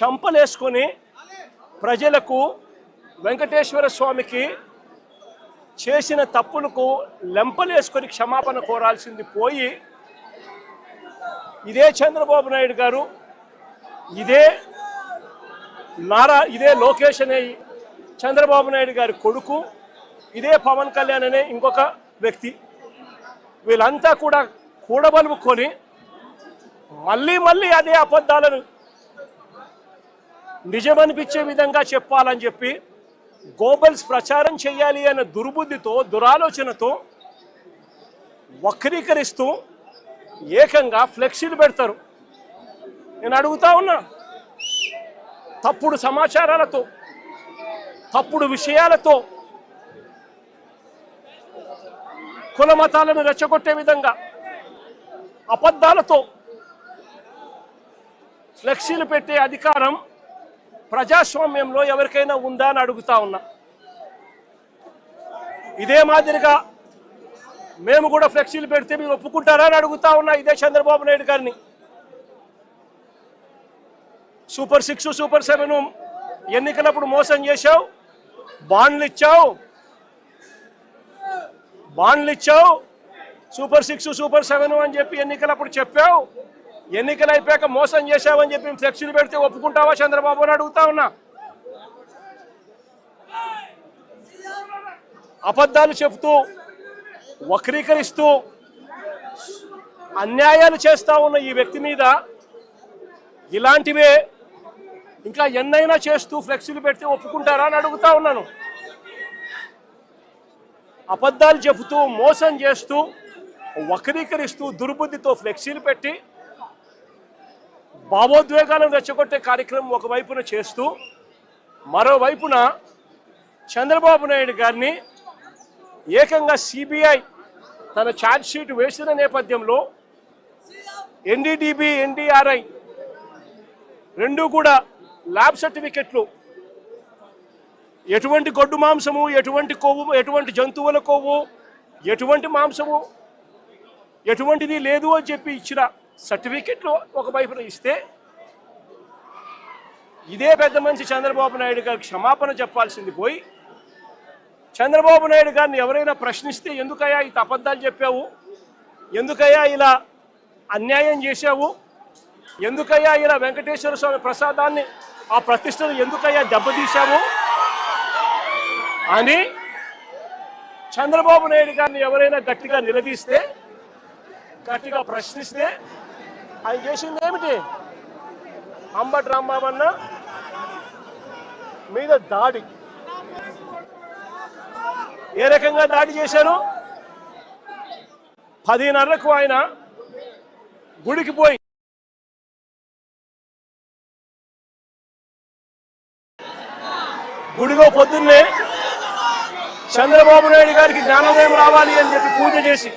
చంపలేసుకొని ప్రజలకు వెంకటేశ్వర స్వామికి చేసిన తప్పులకు లెంపలేసుకొని క్షమాపణ కోరాల్సింది పోయి ఇదే చంద్రబాబు నాయుడు గారు ఇదే నారా ఇదే లోకేష్ అనే చంద్రబాబు నాయుడు గారి కొడుకు ఇదే పవన్ కళ్యాణ్ అనే ఇంకొక వ్యక్తి. వీళ్ళంతా కూడా కూడబలుపుకొని మళ్ళీ మళ్ళీ అదే అబద్ధాలను నిజమనిపించే విధంగా చెప్పాలని చెప్పి గోబల్స్ ప్రచారం చేయాలి అనే దుర్బుద్ధితో దురాలోచనతో వక్రీకరిస్తూ ఏకంగా ఫ్లెక్సీలు పెడతారు. నేను అడుగుతా ఉన్నా తప్పుడు సమాచారాలతో తప్పుడు విషయాలతో కుల మతాలను రెచ్చగొట్టే విధంగా అబద్ధాలతో ఫ్లెక్సీలు పెట్టే అధికారం ప్రజాస్వామ్యంలో ఎవరికైనా ఉందా అని అడుగుతా ఉన్నా. ఇదే మాదిరిగా మేము కూడా ఫ్లెక్సీలు పెడితే మీరు ఒప్పుకుంటారా అని అడుగుతా ఉన్నా ఇదే చంద్రబాబు నాయుడు గారిని. సూపర్ సిక్స్ సూపర్ సెవెన్ ఎన్నికలప్పుడు మోసం చేశావు. బాండ్లు ఇచ్చావు. బాండ్లు ఇచ్చావు. సూపర్ సిక్స్ సూపర్ సెవెన్ అని చెప్పి ఎన్నికలప్పుడు చెప్పావు. ఎన్నికలు అయిపోయాక మోసం చేశావని చెప్పి ఫ్లెక్సీలు పెడితే ఒప్పుకుంటావా చంద్రబాబు అని అడుగుతా ఉన్నా. అబద్ధాలు చెప్తూ వక్రీకరిస్తూ అన్యాయాలు చేస్తా ఉన్న ఈ వ్యక్తి మీద ఇలాంటివే ఇంకా ఎన్నైనా చేస్తూ ఫ్లెక్సీలు పెడితే ఒప్పుకుంటారా అని అడుగుతా ఉన్నాను. అబద్ధాలు చెబుతూ మోసం చేస్తూ వక్రీకరిస్తూ దుర్బుద్ధితో ఫ్లెక్సీలు పెట్టి భావోద్వేగాలను రెచ్చగొట్టే కార్యక్రమం ఒకవైపున చేస్తూ మరోవైపున చంద్రబాబు నాయుడు గారిని ఏకంగా సిబిఐ తన ఛార్జ్ షీట్ వేసిన నేపథ్యంలో ఎన్డీడీబీ ఎన్డీఆర్ఐ రెండు కూడా ల్యాబ్ సర్టిఫికెట్లు. ఎటువంటి గొడ్డు మాంసము ఎటువంటి కొవ్వు ఎటువంటి జంతువుల కొవ్వు ఎటువంటి మాంసము ఎటువంటిది లేదు అని చెప్పి ఇచ్చిన సర్టిఫికెట్లు ఒకవైపున ఇస్తే ఇదే పెద్ద మనిషి చంద్రబాబు నాయుడు గారికి క్షమాపణ చెప్పాల్సింది పోయి చంద్రబాబు నాయుడు గారిని ఎవరైనా ప్రశ్నిస్తే ఎందుకయ్యా ఈ అబద్ధాలు చెప్పావు? ఎందుకయ్యా ఇలా అన్యాయం చేశావు? ఎందుకయ్యా ఇలా వెంకటేశ్వర స్వామి ప్రసాదాన్ని ఆ ప్రతిష్టను ఎందుకయ్యా దెబ్బతీశావు? అని చంద్రబాబు నాయుడు గారిని ఎవరైనా గట్టిగా నిలదీస్తే గట్టిగా ప్రశ్నిస్తే ఆయన చేసింది ఏమిటి? అంబటి రాంబాబన్న మీద దాడి. ఏ రకంగా దాడి చేశారు? పదిన్నరకు ఆయన గుడికి పోయి గుడిలో పొద్దున్నే చంద్రబాబు నాయుడు గారికి జ్ఞానోదయం రావాలి అని చెప్పి పూజ చేసి